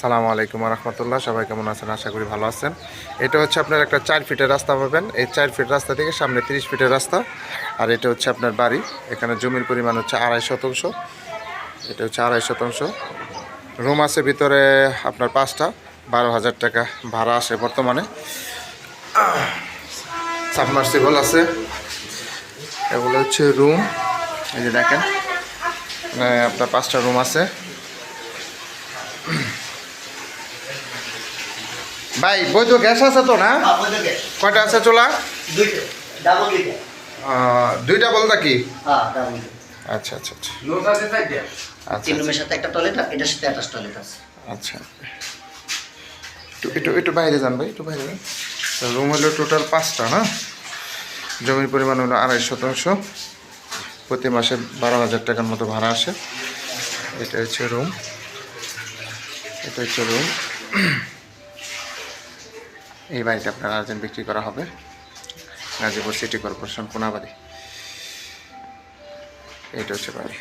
সালামু আলাইকুম রহমতুল্লাহ, সবাই কেমন আছেন? আশা করি ভালো আছেন। এটা হচ্ছে আপনার একটা চার ফিটের রাস্তা পাবেন। এই চার ফিট রাস্তা থেকে সামনে তিরিশ ফিটের রাস্তা। আর এটা হচ্ছে আপনার বাড়ি। এখানে জমির পরিমাণ হচ্ছে আড়াই শতাংশ। এটা হচ্ছে আড়াই শতাংশ। রুম আছে ভিতরে আপনার পাঁচটা। বারো হাজার টাকা ভাড়া আসে বর্তমানে। সাবমার্সিবল আছে। এগুলো হচ্ছে রুম। এই যে দেখেন আপনার পাঁচটা রুম আছে। ভাই বৈধ গ্যাস আছে তো না? কয়টা আছে চোলা? দুইটা। বলতা কি? হ্যাঁ আচ্ছা আচ্ছা আচ্ছা। তিন আচ্ছা। রুমের সাথে একটা টয়লেট এটার সাথে অ্যাটাচ টয়লেট আছে। আচ্ছা। একটু একটু একটু বাইরে যান ভাই একটু বাইরে যান। রুম হলো টোটাল পাঁচটা না? জমির পরিমাণ হলো আড়াই শতাংশ। প্রতি মাসে বারো হাজার টাকার মতো ভাড়া আসে। এটা হচ্ছে রুম এটা হচ্ছে রুম এই বাড়িতে আপনার আর্জেন্ট বিক্রি করা হবে। Gazipur city corporation Konabari. এটা হচ্ছে বাড়ি।